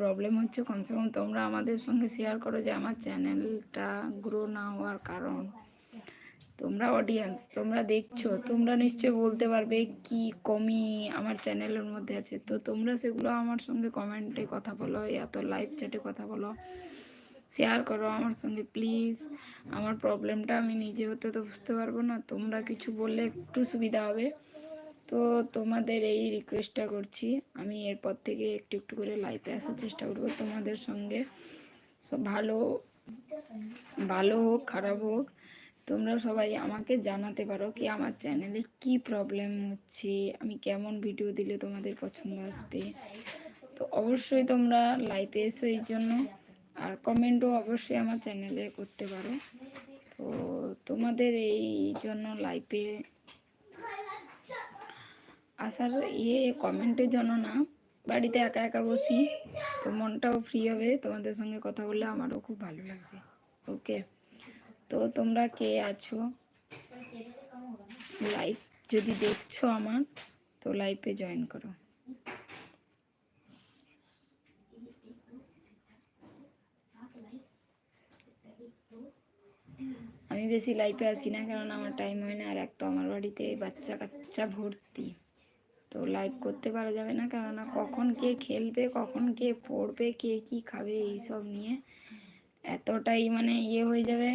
Problem হচ্ছে, কমসে কম তোমরা আমাদের সঙ্গে শেয়ার করো যে আমার চ্যানেলটা গ্রো না হওয়ার কারণ। তোমরা অডিয়েন্স তোমরা দেখছ, তোমরা নিশ্চয়ই বলতে পারবে কি কমি আমার চ্যানেলের মধ্যে আছে। তো তোমরা সেগুলো আমার সঙ্গে কমেন্টে কথা বলো এত লাইভ চ্যাটে কথা বলো। শেয়ার করো আমার সঙ্গে প্লিজ আমার প্রবলেমটা আমি নিজে হতে তো বুঝতে পারব না, তোমরা কিছু বললে একটু সুবিধা হবে। তো তোমাদের এই রিকোয়েস্টটা করছি। আমি এরপর থেকে একটু একটু করে লাইভে আসার চেষ্টা করব তোমাদের সঙ্গে। সব ভালো ভালো হোক, খারাপ হোক, তোমরা সবাই আমাকে জানাতে পারো কি আমার চ্যানেলে কি প্রবলেম হচ্ছে, আমি কেমন ভিডিও দিলে তোমাদের পছন্দ আসবে। তো অবশ্যই তোমরা লাইভে এসো এই জন্য, আর কমেন্টও অবশ্যই আমার চ্যানেলে করতে পারো। তো তোমাদের এই জন্য লাইভে আসার ইয়ে কমেন্টের জন্য না, বাড়িতে একা একা বসি, তো মনটাও ফ্রি হবে, তোমাদের সঙ্গে কথা বললে আমারও খুব ভালো লাগবে। ওকে তো তোমরা কে আছো? লাইভ যদি দেখছ আমার, তো লাইভে জয়েন করো। আমি বেশি লাইভে আসি না, কারণ আমার টাইম হয় না, আর এক তো আমার বাড়িতে বাচ্চা কাচ্চা ভর্তি। তো লাইভ করতে পারা যাবে না। কেননা কখন কে খেলবে, কখন কে পড়বে, কে কি খাবে, এইসব নিয়ে এতটাই মানে ইয়ে হয়ে যাবে।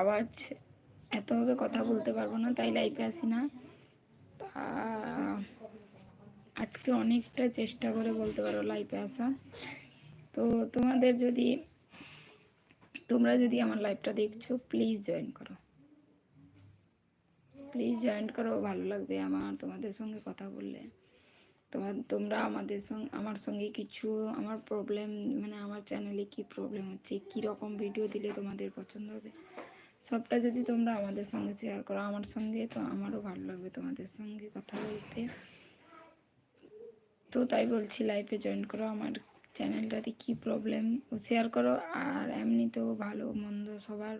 আওয়াজ এতভাবে কথা বলতে পারব না, তাই লাইভে আসি না। তা আজকে অনেকটা চেষ্টা করে বলতে পারো লাইভে আসা। তো তোমাদের যদি, তোমরা যদি আমার লাইভটা দেখছ প্লিজ জয়েন করো। প্লিজ জয়েন করো, ভালো লাগবে আমার তোমাদের সঙ্গে কথা বললে। তোমার, তোমরা আমাদের সঙ্গে আমার সঙ্গে কিছু, আমার প্রবলেম মানে আমার চ্যানেলে কি প্রবলেম হচ্ছে, কী রকম ভিডিও দিলে তোমাদের পছন্দ হবে, সবটা যদি তোমরা আমাদের সঙ্গে শেয়ার করো, আমার সঙ্গে তো আমারও ভালো লাগবে তোমাদের সঙ্গে কথা বলতে। তো তাই বলছি লাইফে জয়েন করো, আমার চ্যানেলটাতে কি প্রবলেম শেয়ার করো, আর এমনিতেও ভালো, মন্দ সবার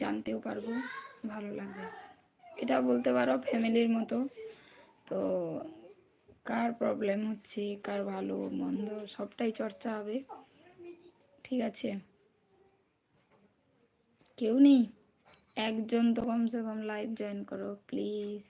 জানতেও পারব, ভালো লাগবে। এটা বলতে পারো ফ্যামিলির মতো। তো কার প্রবলেম হচ্ছে, কার ভালো, মন্দ, সবটাই চর্চা হবে। ঠিক আছে? কেউ নেই? একজন তো কমসে কম লাইভ জয়েন করো প্লিজ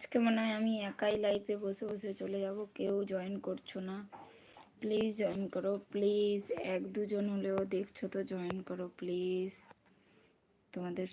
আজকে মনে হয় আমি একাই লাইফে বসে বসে চলে যাব, কেউ জয়েন করছ না। প্লিজ জয়েন করো প্লিজ এক দুজন হলেও দেখছ তো জয়েন করো প্লিজ তোমাদের